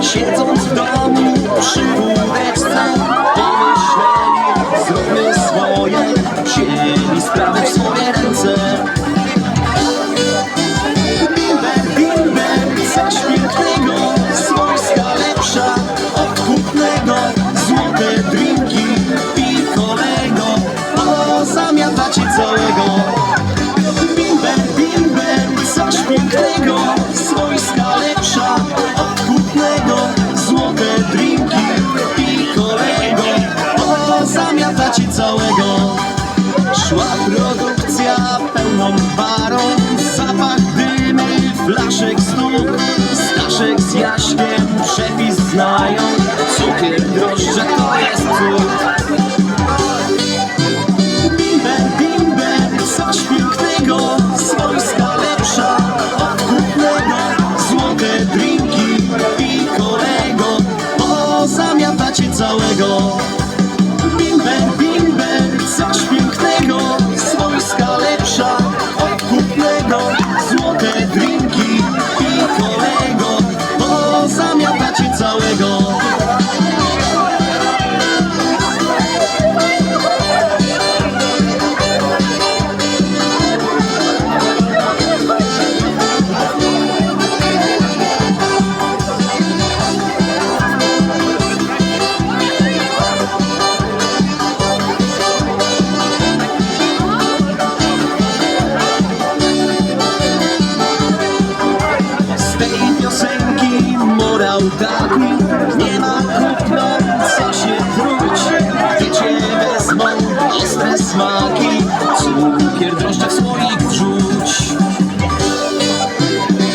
Siedząc w domu przy wódeczce Szła produkcja pełną parą Zapach dymy, flaszek stóp. Staszek z Jaśkiem przepis znają. Cukier, drożdże to jest cud. Bimber, bimber, coś pięknego. Z lepsza od kupnego. Złote drinki i kolego. Pozamiatacie całego dachu. Nie ma kupno, co się wróć. Diecie wezmą ostre smaki. Cukier drożdże w słoik wrzuć.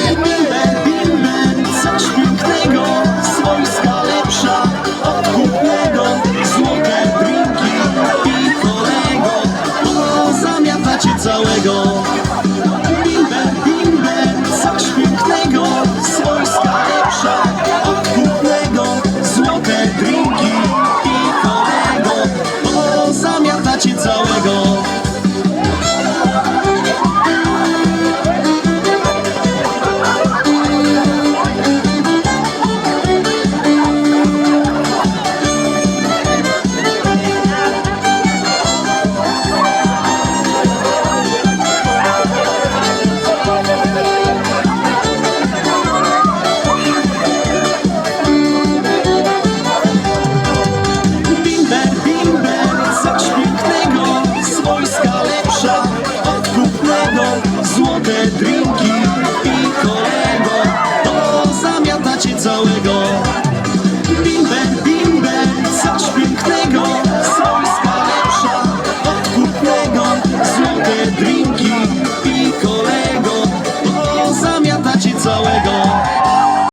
Bimber, bimber, coś pięknego. Swojska lepsza od kupnego Złote drinki i kolego. Pozamiatacie całego.